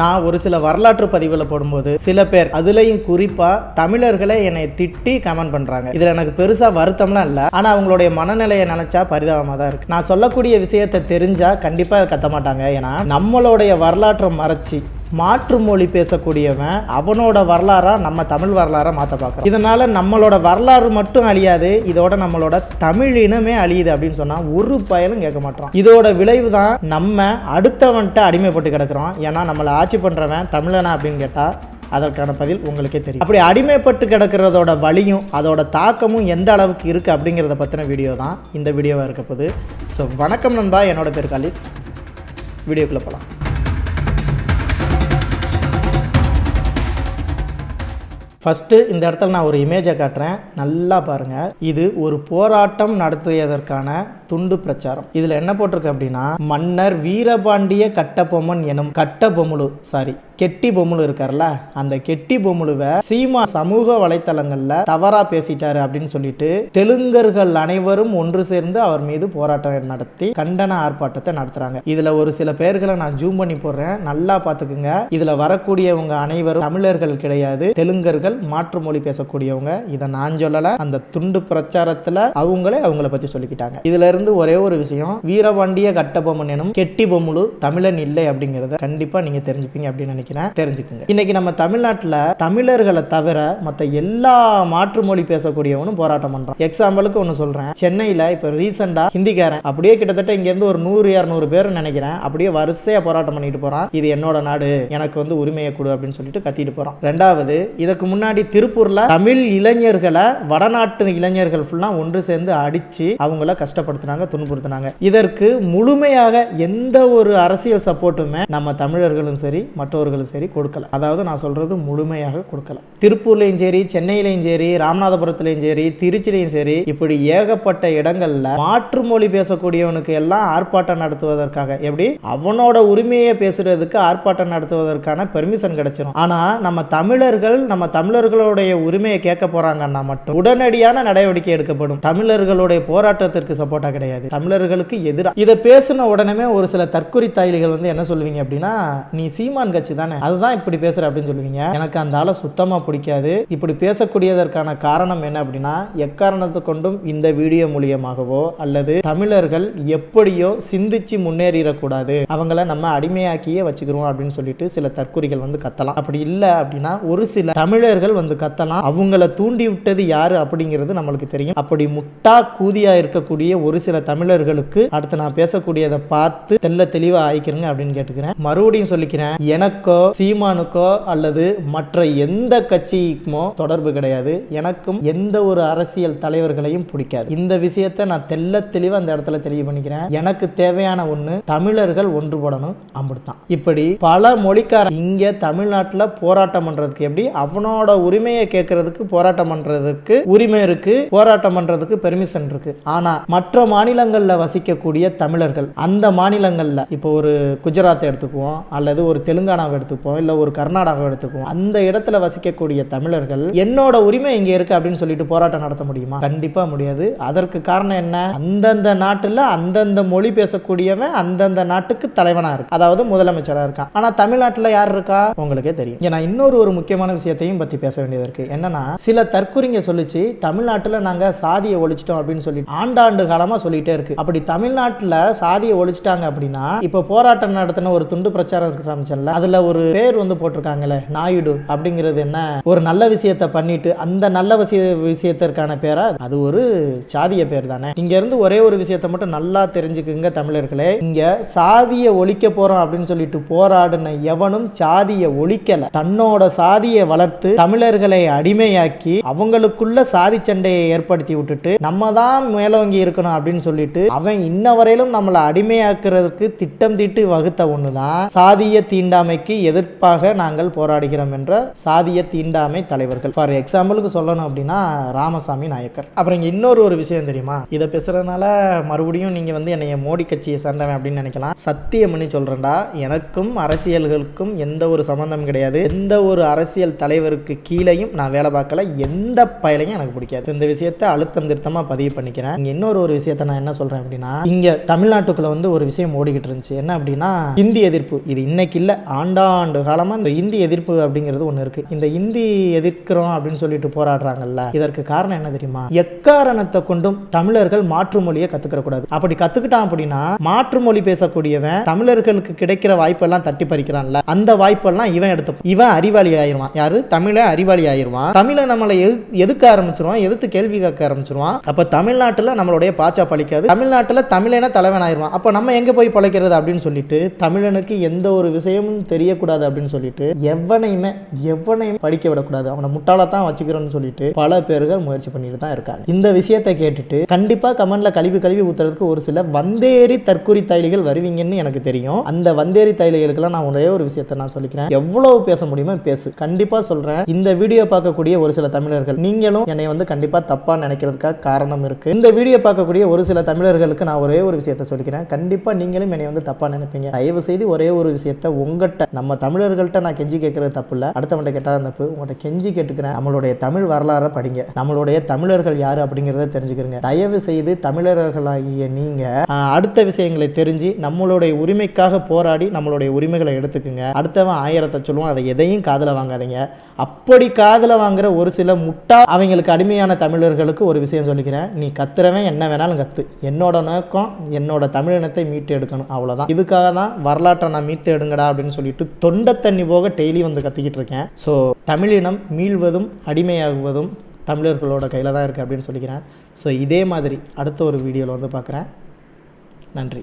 நான் ஒரு சில வரலாற்று பதிவில் போடும்போது சில பேர் அதுலேயும் குறிப்பாக தமிழர்களே என்னை திட்டி கமெண்ட் பண்ணுறாங்க இதில் எனக்கு பெருசாக வருத்தம்லாம் இல்லை. ஆனால் அவங்களுடைய மனநிலையை நினச்சா பரிதாபமாக தான் இருக்குது நான் சொல்லக்கூடிய விஷயத்தை தெரிஞ்சால் கண்டிப்பாக கத்த மாட்டாங்க. ஏன்னா நம்மளுடைய வரலாற்றை மறைச்சி மாற்று மொழி பேசக்கூடியவன் அவனோட வரலாறாக நம்ம தமிழ் வரலாறை மாற்ற பார்க்குறோம் இதனால் நம்மளோட வரலாறு மட்டும் அழியாது இதோட நம்மளோட தமிழ் இனமே அழியுது அப்படின்னு சொன்னால் ஒரு பயனும் கேட்க மாட்டோம் இதோட விளைவு தான் நம்ம அடுத்தவன்கிட்ட அடிமைப்பட்டு கிடக்குறோம். ஏன்னா நம்மளை ஆட்சி பண்ணுறவன் தமிழனா அப்படின்னு கேட்டால் அதற்கான பதில் உங்களுக்கே தெரியும். அப்படி அடிமைப்பட்டு கிடக்கிறதோட வலியும் அதோட தாக்கமும் எந்த அளவுக்கு இருக்குது அப்படிங்கிறத பற்றின வீடியோ தான் இந்த வீடியோவாக இருக்க போகுது. ஸோ வணக்கம் நண்பா. என்னோட பேர் காலிஸ். வீடியோக்குள்ளே போகலாம் ஃபஸ்ட்டு இந்த இடத்துல நான் ஒரு இமேஜை காட்டுறேன். நல்லா பாருங்கள் இது ஒரு போராட்டம் நடத்தியதற்கான துண்டு பிரச்சாரம். இதில் என்ன போட்டிருக்கு அப்படின்னா மன்னர் வீரபாண்டிய கட்டபொம்மன் எனும் கட்டபொம்மலு சாரி கெட்டி பொம்மலு இருக்கார்ல அந்த கெட்டி பொம்மலுவை சீமா சமூக வலைத்தளங்களில் தவறாக பேசிட்டாரு அப்படின்னு சொல்லிட்டு தெலுங்கர்கள் அனைவரும் ஒன்று சேர்ந்து அவர் மீது போராட்டம் நடத்தி கண்டன ஆர்ப்பாட்டத்தை நடத்துகிறாங்க இதில் ஒரு சில பேர்களை நான் ஜூம் பண்ணி போடுறேன். நல்லா பார்த்துக்குங்க. இதில் வரக்கூடியவங்க அனைவரும் தமிழர்கள் கிடையாது தெலுங்கர்கள் மாற்று மொழி பேசக்கூடியவங்க. இதை நான் சொல்லலை. அந்த துண்டு பிரச்சாரத்தில் அவங்களே அவங்கள பற்றி சொல்லிக்கிட்டாங்க. இதுல இருந்து ஒரே ஒரு விஷயம் வீரபாண்டிய கட்டபொம்மன் எனும் கெட்டி பொம்முழு தமிழன் இல்லை அப்படிங்கிறத கண்டிப்பாக நீங்கள் தெரிஞ்சுப்பீங்க அப்படின்னு நினைக்கிறேன். தெரிஞ்சுக்குங்க. இன்னைக்கு நம்ம தமிழ்நாட்டில் தமிழர்களை தவிர மற்ற எல்லா மாற்று மொழி பேசக்கூடியவனும் போராட்டம் பண்ணுறான் எக்ஸாம்பிளுக்கு ஒன்று சொல்கிறேன் சென்னையில் இப்போ ரீசெண்டாக ஹிந்திக்காரன். அப்படியே கிட்டத்தட்ட இங்கேருந்து ஒரு நூறு இரநூறு பேர் நினைக்கிறேன். அப்படியே வரிசையாக போராட்டம் பண்ணிட்டு போகிறான் இது என்னோட நாடு. எனக்கு வந்து உரிமையை கொடு அப்படின்னு சொல்லிட்டு கத்திட்டு போகிறான் ரெண்டாவது இதுக்கு முன்னாடி திருப்பூரில் தமிழ் இளைஞர்களை வடநாட்டு இளைஞர்கள் ஃபுல்லாக ஒன்று சேர்ந்து அடித்து அவங்கள கஷ்டப்படுத்தினாங்க. துன்புறுத்தினாங்க. இதற்கு முழுமையாக எந்த ஒரு அரசியல் சப்போர்ட்டுமே நம்ம தமிழர்களும் சரி மற்றவர்களும் சரி கொடுக்கல. அதாவது நான் சொல்றது முழுமையாக கொடுக்கல. திருப்பூர்லையும் சரி சென்னையிலையும் சரி ராமநாதபுரத்துலையும் சரி திருச்சிலையும் சரி இப்படி ஏகப்பட்ட இடங்கள்ல மாற்று மொழி பேசக்கூடியவனுக்கு எல்லாம் ஆர்ப்பாட்டம் நடத்துவதற்காக எப்படி? அவனோட உரிமையை பேசுறதுக்கு ஆர்ப்பாட்டம் நடத்துவதற்கான பெர்மிஷன் கிடைச்சிடும் ஆனா நம்ம தமிழர்கள் நம்ம தமிழர்களுடைய உரிமையை கேட்க போறாங்கன்னா மட்டும் உடனடியான நடவடிக்கை எடுக்கப்படும். தமிழர்களுடைய போராட்டத்திற்கு சப்போர்ட்டாக கிடையாது. தமிழர்களுக்கு எதிராக இதை பேசின உடனே ஒரு சில தற்கொலை தாய்லிகள் வந்து என்ன சொல்லுவீங்க அப்படின்னா நீ சீமான் கட்சி தானே அதுதான் இப்படி பேசுற அப்படின்னு சொல்லுவீங்க. எனக்கு அந்த ஆளை சுத்தமா பிடிக்காது. இப்படி பேசக்கூடியதற்கான காரணம் என்ன அப்படின்னா எக்காரணத்தை கொண்டும் இந்த வீடியோ மூலியமாகவோ அல்லது தமிழர்கள் எப்படியோ சிந்திச்சு முன்னேறிடக்கூடாது. அவங்கள நம்ம அடிமையாக்கியே வச்சுக்கிறோம் அப்படின்னு சொல்லிட்டு சில தற்குறிகள் வந்து கத்தலாம். அப்படி இல்லை அப்படின்னா ஒரு சில தமிழர்கள் வந்து கத்தலாம். அவங்கள தூண்டி விட்டது யாரு அப்படிங்கிறது நம்மளுக்கு தெரியும். அப்படி முட்டா கூதியா இருக்கக்கூடிய ஒரு சில தமிழர்களுக்கு அடுத்து நான் பேசக்கூடியதை பார்த்து தெல்ல தெளிவா ஆயிக்கிறேங்க அப்படின்னு கேட்டுக்கிறேன். மறுபடியும் சொல்லிக்கிறேன் எனக்கோ சீமானுக்கோ அல்லது மற்ற எந்த கட்சிக்குமோ தொடர்பு கிடையாது. எனக்கும் எந்த ஒரு அரசியல் தலைவர்களையும் பிடிக்காது. இந்த விஷயத்தை நான் தெல்ல தெளிவா அந்த இடத்துல தெளிவு பண்ணிக்கிறேன் எனக்கு தேவையான ஒண்ணு தமிழர்கள் ஒன்றுபடணும். அப்படித்தான் இப்படி பல மொழிக்காரன் இங்க தமிழ்நாட்டில் போராட்டம் பண்றதுக்கு எப்படி அவனோட உரிமையை கேட்கறதுக்கு போராட்டம் பண்றதுக்கு உரிமை இருக்கு போராட்டம் பண்றதுக்கு பெர்மிஷன் இருக்கு. ஆனா மற்ற மாநிலங்களில் வசிக்கக்கூடிய தமிழர்கள் அந்த மாநிலங்களில் இப்போ ஒரு குஜராத்தை எடுத்துக்குவோம் அல்லது ஒரு தெலுங்கானாவை எடுத்துப்போம் இல்லை ஒரு கர்நாடகாவை எடுத்துக்குவோம் அந்த இடத்துல வசிக்கக்கூடிய தமிழர்கள் என்னோட உரிமை இங்கே இருக்குது அப்படின்னு சொல்லிட்டு போராட்டம் நடத்த முடியுமா? கண்டிப்பாக முடியாது. அதற்கு காரணம் என்ன? அந்தந்த நாட்டில் அந்தந்த மொழி பேசக்கூடியவன் அந்தந்த நாட்டுக்கு தலைவனாக இருக்கு அதாவது முதலமைச்சராக இருக்கான். ஆனால் தமிழ்நாட்டில் யார் இருக்கா? உங்களுக்கே தெரியும். ஏன்னா நான் இன்னொரு ஒரு முக்கியமான விஷயத்தையும் பற்றி பேச வேண்டியது இருக்கு. என்னன்னா சில தற்குறிங்க சொல்லிச்சு தமிழ்நாட்டில் நாங்கள் சாதியை ஒழிச்சிட்டோம் அப்படின்னு சொல்லி ஆண்டாண்டு காலமாக சொல்லிட்டே இருக்கு. அப்படி தமிழ்நாட்டில் சாதியை ஒழிச்சிட்டாங்க அப்படின்னா இப்போ போராட்டம் நடத்தின ஒரு துண்டு பிரச்சாரம் இருக்கு சமைச்சல அதுல ஒரு பேர் வந்து போட்டிருக்காங்களே நாயுடு அப்படிங்கிறது என்ன? ஒரு நல்ல விஷயத்தை பண்ணிட்டு அந்த நல்ல விஷய விஷயத்திற்கான பேரா? அது ஒரு சாதிய பேர் தானே. இங்க இருந்து ஒரே ஒரு விஷயத்தை மட்டும் நல்லா தெரிஞ்சுக்குங்க தமிழர்களே. இங்க சாதியை ஒழிக்க போறோம் அப்படின்னு சொல்லிட்டு போராடின எவனும் சாதியை ஒழிக்கல. தன்னோட சாதியை வளர்த்து தமிழர்களை அடிமையாக்கி அவங்களுக்குள்ள சாதி சண்டையை ஏற்படுத்தி விட்டுட்டு நம்ம தான் மேலோங்கி இருக்கணும் அப்படின்னு சொல்லிட்டு அவன் இன்ன வரையிலும் நம்மளை அடிமையாக்குறதுக்கு திட்டம் தீட்டு வகுத்த ஒண்ணுதான். சாதிய தீண்டாமைக்கு எதிர்ப்பாக நாங்கள் போராடுகிறோம் என்ற சாதிய தீண்டாமை தலைவர்கள். ஃபார் எக்ஸாம்பிளுக்கு சொல்லணும் அப்படின்னா ராமசாமி நாயக்கர். அப்புறம் இங்கே இன்னொரு ஒரு விஷயம் தெரியுமா? இதை பேசுறதுனால மறுபடியும் நீங்க வந்து என்னைய மோடி கட்சியை சேர்ந்தவன் அப்படின்னு நினைக்கலாம். சத்தியம் பண்ணி எனக்கும் அரசியல்களுக்கும் எந்த ஒரு சம்பந்தம் கிடையாது. எந்த ஒரு அரசியல் தலைவருக்கு கீழேயும் நான் வேலை பார்க்கல. எந்த பயலையும் எனக்கு பிடிக்காது. இந்த விஷயத்தை அழுத்தம் திருத்தமாக பதிவு பண்ணிக்கிறேன். இங்கே இன்னொரு ஒரு விஷயத்தை விஷயத்தை நான் என்ன சொல்கிறேன் அப்படின்னா இங்கே தமிழ்நாட்டுக்குள்ளே வந்து ஒரு விஷயம் ஓடிக்கிட்டு இருந்துச்சு. என்ன அப்படின்னா இந்தி எதிர்ப்பு. இது இன்னைக்கு இல்லை ஆண்டாண்டு காலமாக இந்த இந்தி எதிர்ப்பு அப்படிங்கிறது ஒன்று இருக்குது இந்த இந்தி எதிர்க்கிறோம் அப்படின்னு சொல்லிட்டு போராடுறாங்கல்ல இதற்கு காரணம் என்ன தெரியுமா? எக்காரணத்தை கொண்டும் தமிழர்கள் மாற்று மொழியை கற்றுக்கிற கூடாது. அப்படி கற்றுக்கிட்டான் அப்படின்னா மாற்று மொழி பேசக்கூடியவன் தமிழர்களுக்கு கிடைக்கிற வாய்ப்பெல்லாம் தட்டி பறிக்கிறான்ல அந்த வாய்ப்பெல்லாம் இவன் எடுத்து இவன் அறிவாளி ஆயிருவான். யாரு? தமிழை அறிவாளி ஆயிருவான். தமிழை நம்மளை எதுக்க ஆரம்பிச்சிருவான்? எதிர்த்து கேள்வி கேட்க ஆரம்பிச்சிருவான். அப்போ தமிழ்நாட்டில் நம்மளுடைய பாச்சா பழிக்காது. தமிழ்நாட்டில் தமிழனை தலைவன் ஆயிடுவான் அப்போ நம்ம எங்கே போய் பழைக்கிறது அப்படின்னு சொல்லிட்டு தமிழனுக்கு எந்த ஒரு விஷயமும் தெரியக்கூடாது அப்படின்னு சொல்லிட்டு எவனையுமே எவனையும் படிக்க விடக்கூடாது. அவனை முட்டாளத்தான் வச்சுக்கிறோன்னு சொல்லிட்டு பல பேர்கள் முயற்சி பண்ணிட்டு தான் இருக்காங்க. இந்த விஷயத்தை கேட்டுட்டு கண்டிப்பாக கமெண்ட்ல கழுவி கழுவி ஊத்துறதுக்கு ஒரு சில வந்தேரி தற்கூரி தைலிகள் வருவீங்கன்னு எனக்கு தெரியும். அந்த வந்தேரி தைலிகளுக்கெல்லாம் நான் ஒரே ஒரு விஷயத்தை நான் சொல்லிக்கிறேன். எவ்வளவு பேச முடியுமோ பேசு. கண்டிப்பாக சொல்கிறேன் இந்த வீடியோ பார்க்கக்கூடிய ஒரு சில தமிழர்கள் நீங்களும் என்னை வந்து கண்டிப்பாக தப்பாக நினைக்கிறதுக்காக காரணம் இருக்குது இந்த வீடியோ பார்க்கக்கூடிய ஒரு சில தமிழர்களுக்கு நான் ஒரே ஒரு விஷயத்தை சொல்லிக்கிறேன். கண்டிப்பாக நீங்களும் என்னை வந்து தப்பாக நினைப்பீங்க. தயவு செய்து ஒரே ஒரு விஷயத்தை உங்கள்கிட்ட நம்ம தமிழர்கள்ட்ட நான் கெஞ்சி கேட்கறது தப்பு இல்லை. அடுத்தவன்ட்ட கேட்டால் தப்பு. உங்கள்கிட்ட கெஞ்சி கேட்டுக்கிறேன். நம்மளுடைய தமிழ் வரலாறை படிங்க. நம்மளுடைய தமிழர்கள் யார் அப்படிங்கிறத தெரிஞ்சுக்கிறங்க. தயவு செய்து தமிழர்களாகிய நீங்கள் அடுத்த விஷயங்களை தெரிஞ்சு நம்மளுடைய உரிமைக்காக போராடி நம்மளுடைய உரிமைகளை எடுத்துக்குங்க. அடுத்தவன் ஆயிரத்தை சொல்லுவான். அதை எதையும் காதில் வாங்காதீங்க. அப்படி காதில் வாங்குற ஒரு சில முட்டா அவங்களுக்கு அடிமையான தமிழர்களுக்கு ஒரு விஷயம் சொல்லிக்கிறேன். நீ கத்துறவன் என்ன வேணாலும் கத்து. என்னோட நோக்கம் என்னோட தமிழினத்தை மீட்டு எடுக்கணும். அவ்வளோதான் இதுக்காக தான் வரலாற்றை நான் மீட்டு எடுங்கடா அப்படின்னு சொல்லிட்டு தொண்டை தண்ணி போக டெய்லி வந்து கத்திக்கிட்டு இருக்கேன். ஸோ தமிழினம் மீள்வதும் அடிமையாகுவதும் தமிழர்களோட கையில் தான் இருக்குது அப்படின்னு சொல்லிக்கிறேன். ஸோ இதே மாதிரி அடுத்த ஒரு வீடியோவில் வந்து பார்க்குறேன் நன்றி.